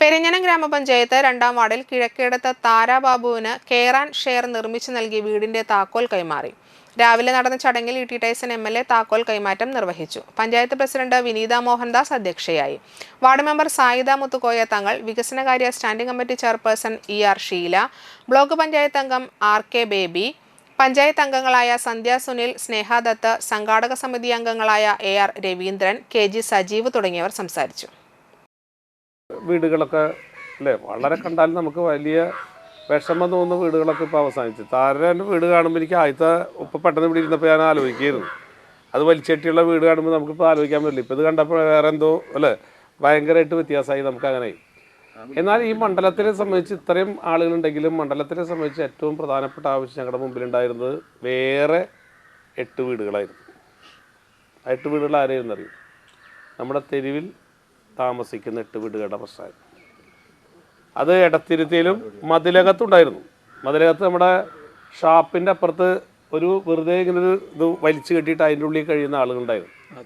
പെരിഞ്ഞനം ഗ്രാമപഞ്ചായത്ത് രണ്ടാം വാർഡിൽ കിഴക്കേടത്ത് താരാബാബുവിന് കേറാൻ ഷെയർ നിർമ്മിച്ചു നൽകി വീടിന്റെ താക്കോൽ കൈമാറി. രാവിലെ നടന്ന ചടങ്ങിൽ E T Tyson M L A താക്കോൽ കൈമാറ്റം നിർവഹിച്ചു. പഞ്ചായത്ത് പ്രസിഡന്റ് വിനീത മോഹൻദാസ് അധ്യക്ഷയായി. വാർഡ് മെമ്പർ സായിദ മുത്തുക്കോയ തങ്ങൾ വികസനകാര്യ standing committee chairperson E R Sheela block panchayat അംഗം ആർ കെ ബേബി പഞ്ചായത്ത് അംഗങ്ങളായ സന്ധ്യ സുനിൽ സ്നേഹദത്ത് സംഘാടക സമിതി അംഗങ്ങളായ A R Raveendran K G Sajeev തുടങ്ങിയവർ സംസാരിച്ചു. വീടുകളൊക്കെ അല്ലേ? വളരെ കണ്ടാൽ നമുക്ക് വലിയ വിഷമം തോന്നുന്ന വീടുകളൊക്കെ ഇപ്പോൾ അവസാനിച്ചു. താരന്റെ വീട് കാണുമ്പോൾ എനിക്ക് ആദ്യത്തെ ഇപ്പം പെട്ടെന്ന് ഇവിടെ ഇരുന്നപ്പോൾ ഞാൻ ആലോചിക്കുകയായിരുന്നു. അത് വലിച്ചെട്ടിയുള്ള വീട് കാണുമ്പോൾ നമുക്കിപ്പോൾ ആലോചിക്കാൻ പറ്റില്ല. ഇപ്പോൾ ഇത് കണ്ടപ്പോൾ വേറെ എന്തോ അല്ലേ? ഭയങ്കരമായിട്ട് വ്യത്യാസമായി നമുക്ക് അങ്ങനെ എന്നാൽ ഈ മണ്ഡലത്തിനെ സംബന്ധിച്ച് ഇത്രയും ആളുകളുണ്ടെങ്കിലും മണ്ഡലത്തിനെ സംബന്ധിച്ച് ഏറ്റവും പ്രധാനപ്പെട്ട ആവശ്യം ഞങ്ങളുടെ മുമ്പിലുണ്ടായിരുന്നത് വേറെ എട്ട് വീടുകളായിരുന്നു. എട്ട് വീടുകൾ ആരെയെന്നറിയും നമ്മുടെ തെരുവിൽ താമസിക്കുന്ന എട്ട് വീടുകളുടെ പ്രശ്നമായിരുന്നു അത് ഇടത്തിരുത്തിയിലും മതിലകത്തുണ്ടായിരുന്നു. മതിലകത്ത് നമ്മുടെ ഷാപ്പിന്റെ അപ്പുറത്ത് ഒരു വെറുതെ ഇങ്ങനെ ഇത് വലിച്ചു കെട്ടിയിട്ട് അതിന്റെ ഉള്ളിൽ കഴിയുന്ന ആളുകളുണ്ടായിരുന്നു.